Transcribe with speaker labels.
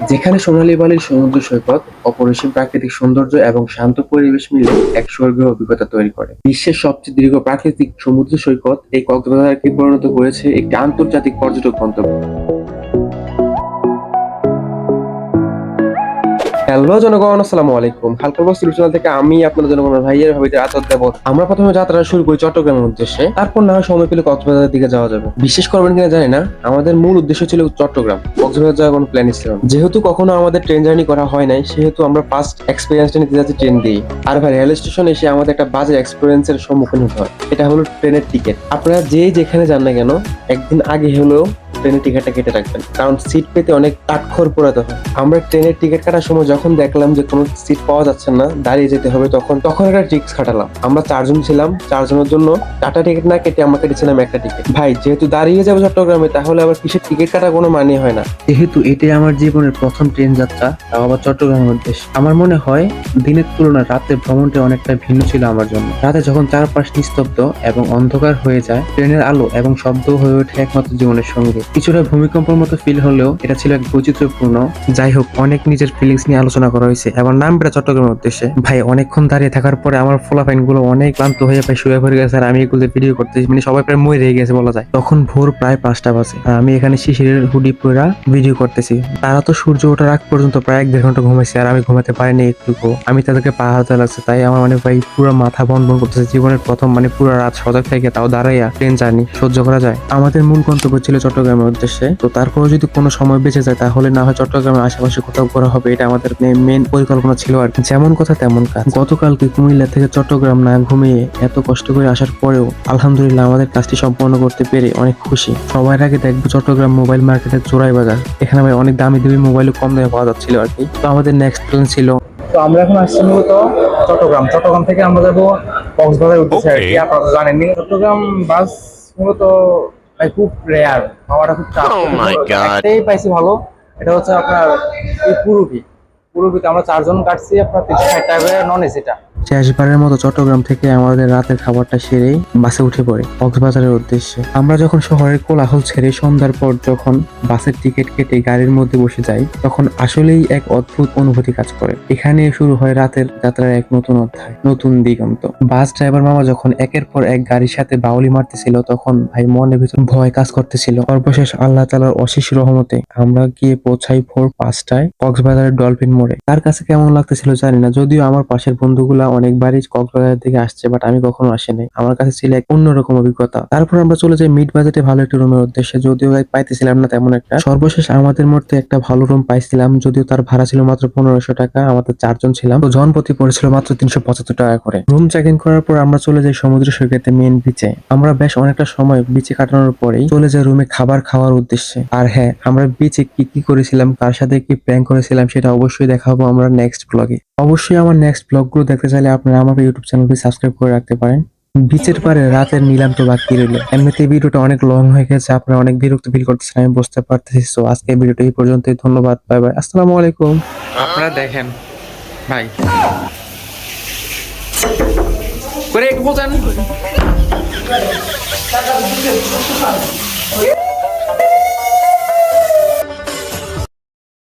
Speaker 1: যেখানে সোনালী বালির সমুদ্র সৈকত অপরিসীম প্রাকৃতিক সৌন্দর্য এবং শান্ত পরিবেশ মিলে এক স্বর্গীয় অভিজ্ঞতা তৈরি করে। বিশ্বের সবচেয়ে দীর্ঘ প্রাকৃতিক সমুদ্র সৈকত এই কক্সবাজারকে পরিণত করেছে একটি আন্তর্জাতিক পর্যটক গন্তব্য। হ্যালো জনগণ, আসসালামু আলাইকুম। হালকা বস্তি চ্যানেল থেকে আমি আপনাদের জনগণের ভাইয়ের ভাবিদের আচার দেব। আমরা প্রথমে যাত্রা শুরু করি চট্টগ্রামের উদ্দেশ্যে। তারপর না সময় পেলে কক্সবাজারের দিকে যাওয়া যাবে। বিশেষ করবেন কিনা জানি না, আমাদের মূল উদ্দেশ্য ছিল চট্টগ্রাম। কক্সবাজার যাওয়ার কোনো প্ল্যানই ছিল যেহেতু কখনো আমাদের ট্রেন জার্নি করা হয় নাই, সেহেতু আমরা ফার্স্ট এক্সপিরিয়েন্সটা নিতে যাচ্ছি ট্রেন দিয়ে আর ভাই রেল স্টেশন এসে আমাদের একটা বাজে এক্সপিরিয়েন্সের সম্মুখীন হতে হয়। এটা হলো ট্রেনের টিকিট আপনারা যেই যেখানে যান না কেন, একদিন আগে হলেও ট্রেনের টিকিটটা কেটে রাখবেন। কারণ সিট পেতে অনেক আটখর পোড়াতে হয়। আমরা ট্রেনের টিকিট কাটার সময় যখন দেখলাম যে কোনো সিট পাওয়া যাচ্ছে না, দাঁড়িয়ে যেতে হবে তখন তখন একটা ট্রিক্স খাটালাম। আমরা চারজন ছিলাম, চারজনের জন্য টাটা টিকিট না কেটে আমরা কেটেছিলাম একটা টিকিট ভাই, যেহেতু দাঁড়িয়ে যাব চট্টগ্রামে, তাহলে আবার কিসের টিকিট কাটা কোনো মানে হয় না। যেহেতু এটাই আমার জীবনের প্রথম ট্রেন যাত্রা, তাও আবার চট্টগ্রামের উদ্দেশ্যে। আমার মনে হয়, দিনের তুলনায় রাতে ভ্রমণটা অনেকটা ভিন্ন ছিল আমার জন্য। রাতে যখন চারপাশ নিস্তব্ধ এবং অন্ধকার হয়ে যায়, ট্রেনের আলো এবং শব্দ হয়ে ওঠে একমাত্র জীবনের সঙ্গে। কিছুটা ভূমিকম্পের মতো ফিল হলেও এটা ছিল এক বৈচিত্র্যপূর্ণ। যাই হোক, অনেক নিজের ফিলিংস নিয়ে আলোচনা করা হয়েছে এবং নামটা চট্টগ্রামের উদ্দেশ্যে। ভাই, অনেকক্ষণ দাঁড়িয়ে থাকার পরে আমার ফোলাফাইনগুলো অনেক ক্লান্ত হয়ে প্রায় শুয়ে পড়ে গেছে আর আমি এগুলো ভিডিও করতেছি। মানে সবাই প্রায় মই রেগে গেছে বলা যায়। তখন ভোর প্রায় পাঁচটা বাজে। আমি এখানে শিশিরের হুডি পরা ভিডিও করতেছি। তারা তো সূর্য ওঠার আগ পর্যন্ত প্রায় এক দেড় ঘণ্টা ঘুমাইছে আর আমি ঘুমাতে পারিনি একটুকু। আমি তাদেরকে পা হাতে লাগছে, তাই আমার মানে ভাই পুরো মাথা বন বন করতেছে। জীবনের প্রথম মানে পুরো রাত সজাগ থেকে তাও দাঁড়াইয়া ট্রেন জার্নি সহ্য করা যায়। আমাদের মূল গন্তব্য ছিল চট্টগ্রামের উদ্দেশ্যে। তো তারপরে যদি কোনো সময় বেঁচে যায় তাহলে না হয় চট্টগ্রামের আশেপাশে কোথাও করা হবে এটা আমাদের মেন পরিকল্পনা ছিল আর যেমন কথা তেমন কাজ। গতকালকে কুমিল্লা থেকে চট্টগ্রাম না ঘুমিয়ে এত কষ্ট করে আসার পরেও আলহামদুলিল্লাহ আমাদের কাজটি সম্পন্ন করতে পেরে অনেক খুশি। সবার আগে দেখব চট্টগ্রাম মোবাইল মার্কেটের চোরাই বাজার। এখানে ভাই অনেক দামি দামি মোবাইলও কম দামে পাওয়া যাচ্ছিল আর কি। তো আমাদের নেক্সট প্ল্যান ছিল
Speaker 2: তো আমরা এখন আসছি মূলত চট্টগ্রাম। চট্টগ্রাম থেকে আমরা যাব কক্সবাজার উঠতেছি আর কি। আপনারা জানেননি চট্টগ্রাম বাস মূলত ভাই খুব রেয়ার পাওয়াটা খুব চাপ
Speaker 3: Oh.
Speaker 2: একটাই পাইছি ভালো এটা হচ্ছে আপনার পুরুবি পুরুবিতে আমরা চারজন কাটছি আপনার তিনশো ষাট টাকা নন এসিটা
Speaker 1: শেষবারের মতো চট্টগ্রাম থেকে আমাদের রাতের খাবারটা সেরে বাসে উঠে পড়ে কক্সবাজারের উদ্দেশ্যে। আমরা যখন শহরের কোলাহল ছেড়ে সন্ধ্যার পর যখন বাসের টিকিট কেটে গাড়ির মধ্যে বসে যাই, তখন আসলেই এক অদ্ভুত অনুভূতি কাজ করে। এখানে শুরু হয় রাতের যাত্রার এক নতুন অধ্যায়, নতুন দিগন্ত। বাস ড্রাইভার মামা যখন একের পর এক গাড়ির সাথে বাউলি মারতেছিল, তখন ভাই মনের ভিতর ভয় কাজ করতেছিল। সর্বশেষ আল্লাহ তালার অশেষ রহমতে আমরা গিয়ে পৌঁছাই ভোর পাঁচটায় কক্সবাজারের ডলফিন মোড়ে। তার কাছে কেমন লাগতেছিল জানি না, যদিও আমার পাশের বন্ধুগুলা অনেকবারই কক্সবাজার থেকে আসছে বাট আমি কখনো আসিনি। আমার কাছে ছিল এক অন্যরকম অভিজ্ঞতা। তারপর আমরা চলে যাই মিড বাজেটে ভালো একটা রুমের উদ্দেশ্যে। যদিও পাইতেছিলাম না তেমন একটা। সর্বশেষ আমাদের মধ্যে একটা ভালো রুম পাইছিলাম, যদিও তার ভাড়া ছিল মাত্র পনেরোশো টাকা। আমাদের চারজন ছিলাম। তো জন প্রতি পড়েছিল মাত্র তিনশো পঁচাত্তর টাকা করে। রুম চেক ইন করার পর আমরা চলে যাই সমুদ্র সৈকতে মেন বিচে আমরা বেশ অনেকটা সময় বিচে কাটানোর পরেই চলে যাই রুমে খাবার খাওয়ার উদ্দেশ্যে। আর হ্যাঁ আমরা বিচে কি কি করেছিলাম, কার সাথে কি প্র্যাঙ্ক করেছিলাম, সেটা অবশ্যই দেখাবো আমরা নেক্সট ব্লগে অবশ্যই আমার নেক্সট ব্লগগুলো দেখতে চাইলে আপনারা আমার ইউটিউব চ্যানেলটি সাবস্ক্রাইব করে রাখতে পারেন। বিচের পারে রাতের নিলাম তো বাকি রইল। এমনিতে ভিডিওটা অনেক লং হয়ে গেছে, আপনারা অনেক বিরক্ত ফিল করতেছেন, আমি বুঝতে পারতেছি। সো আজকে ভিডিওটা এই পর্যন্তই, ধন্যবাদ বাই বাই আসসালামু আলাইকুম।
Speaker 4: আপনারা দেখেন, ভাই। করে একটু বোঝান।